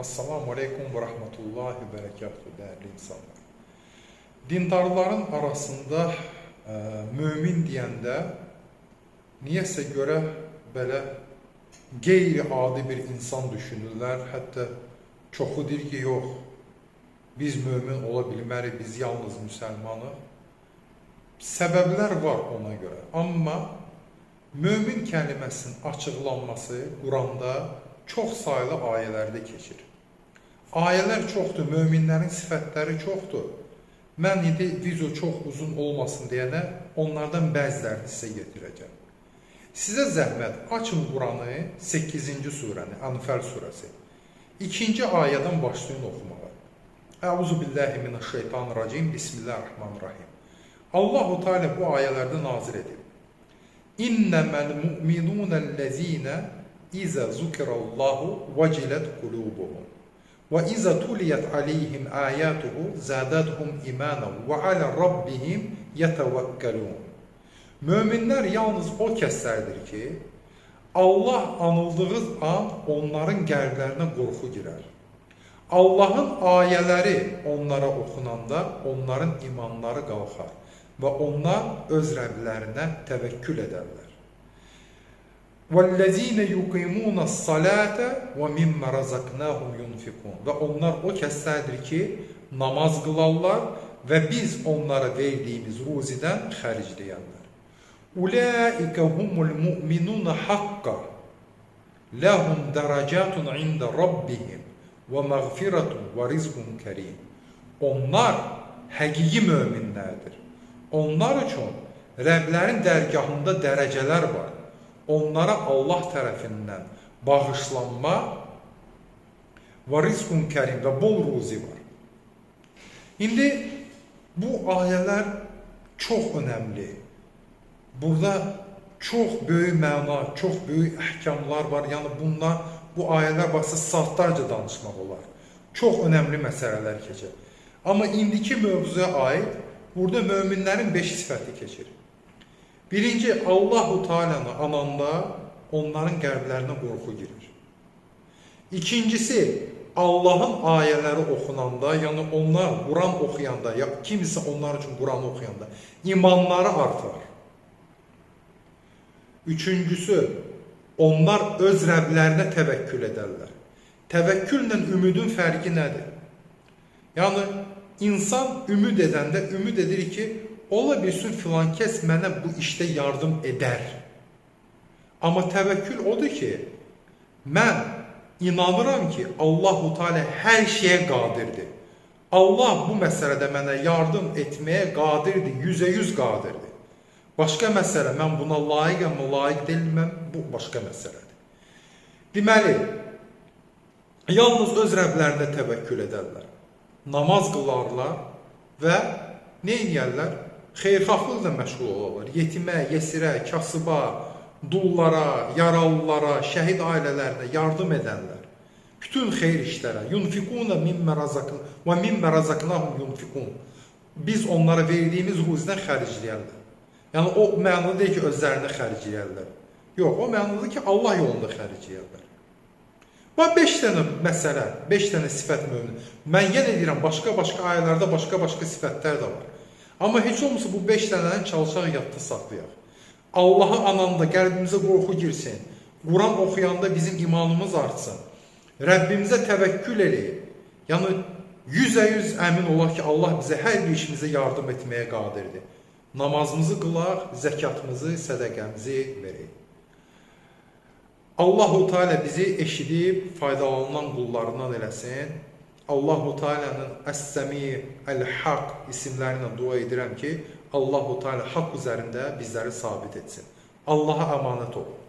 Assalamu aleykum ve rahmetullahi ve berekatuhu değerli insanlar. Dindarların arasında e, mümin deyəndə niyəsə görə belə qeyri-adi bir insan düşünürlər. Hətta çoxu deyir ki, yox, biz mömin ola bilmərik, biz yalnız müsəlmanıq. Səbəblər var ona görə. Amma mömin kəliməsinin açıqlanması Quranda çox saylı ayələrdə keçir. Ayələr çoxdur, möminlərin sifətləri çoxdur. Mən indi video çox uzun olmasın deyənə onlardan bəzilərini sizə yetirəcəm. Sizə zəhmət açın Quranı 8-ci surəni, Anfal surəsi. 2-ci ayədən başlayın oxumağa. Əuzu billahi mineşşeytanirracim. Bismillahirrahmanirrahim. Allahu Teala bu ayələrdə nazil edib. İnnemel mu'minunellezine iza zukirallahu vecilet kulubuhum. Tuliyet aleyhim ayatuhu zadatuhum imanen ve ala rabbihim yetevekkelun. Müminler yalnız o kəslərdir ki, Allah anıldığı an onların qəlblərinə qorxu girər. Allahın ayələri onlara oxunanda onların imanları qalxar və onlar öz Rəblərinə təvəkkül edərlər. وَالَّذ۪ينَ يُقِيمُونَ الصَّلَاةَ وَمِمَّ رَزَقْنَاهُمْ يُنْفِقُونَ Ve onlar o keslerdir ki namaz kılarlar ve biz onlara verdiğimiz ruziden haricleyenler. اُولَٰئِكَ هُمُ الْمُؤْمِنُونَ حَقَّ لَهُمْ دَرَجَاتٌ عِنْدَ رَبِّهِمْ وَمَغْفِرَةٌ وَرِزْقٌ كَرِيمٌ Onlar həqiqi möminlərdir. Onlar üçün Rəblərin dərgahında dərəcələr var. Onlara Allah tərəfindən bağışlanma və rizqun kərim və bol ruzi var. İndi bu ayələr çox önəmli. Burada çox böyük məna, çox böyük əhkamlar var. Yəni bunlar bu ayələr barədə saatlarca danışmaq olar. Çox önəmli məsələlər keçir. Amma indiki mövzuya aid burada möminlərin 5 sifəti keçir. Birinci Allahu Teala'nı ananda onların qəlblərinə qorxu girir. İkincisi Allahın ayələri oxunanda, yəni onlar Quran oxuyanda, ya kimsə onlar üçün Quran oxuyanda imanları artar. Üçüncüsü onlar öz Rəblərinə təvəkkül edərlər. Təvəkkülla ümidin fərqi nədir? Yəni insan ümid edəndə ümid edir ki, ola bilsin filan kəs mənə bu işdə yardım edər. Amma təvəkkül odur ki, mən inanıram ki, Allahu Teala hər şeyə qadirdir. Allah bu məsələdə mənə yardım etməyə qadirdir, yüzə yüz qadirdir. Başqa məsələ, mən buna layiqəm, layiq deyilməm, bu başqa məsələdir. Deməli, yalnız öz Rəblərinə təvəkkül edərlər. Namaz qılarlar və nə edərlər? Xeyirxahlıqla məşğul olarlar. Yetimə, yesirə, kasıba, dullara, yaralılara, şəhid ailələrinə yardım edənlər. Bütün xeyir işlərə. Yunfikuna mimmə razaqın və mimmə razaqnahum yunfikun. Biz onlara verdiyimiz ruzdən xərcləyərlər. Yəni o mənada deyil ki, özlərinə xərcləyərlər. Yox, o mənadadır ki, Allah yolunda xərcləyərlər. Və 5 dənə məsələ, 5 dənə sifət mömin. Mən yenə deyirəm, başqa-başqa ayələrdə başqa-başqa sifətlər də var. Amma heç olmasa bu 5 dənəni çalışaq yadda saxlayaq. Allahı ananda qəlbimizə qorxu girsin. Quran oxuyanda bizim imanımız artsın. Rəbbimizə təvəkkül eləyib. Yəni 100% əmin olaq ki, Allah bizə hər bir işimizə yardım etməyə qadirdir. Namazımızı qılaq, zəkatımızı, sədəqəmizi verək. Allahu Teala bizi eşidib faydalanan qullarından eləsin. Allahu Teala'nın Əs-Səmi, Əl-Haq isimlərinə dua edirəm ki, Allahu Teala haqq üzərində bizləri sabit etsin. Allaha əmanət olun.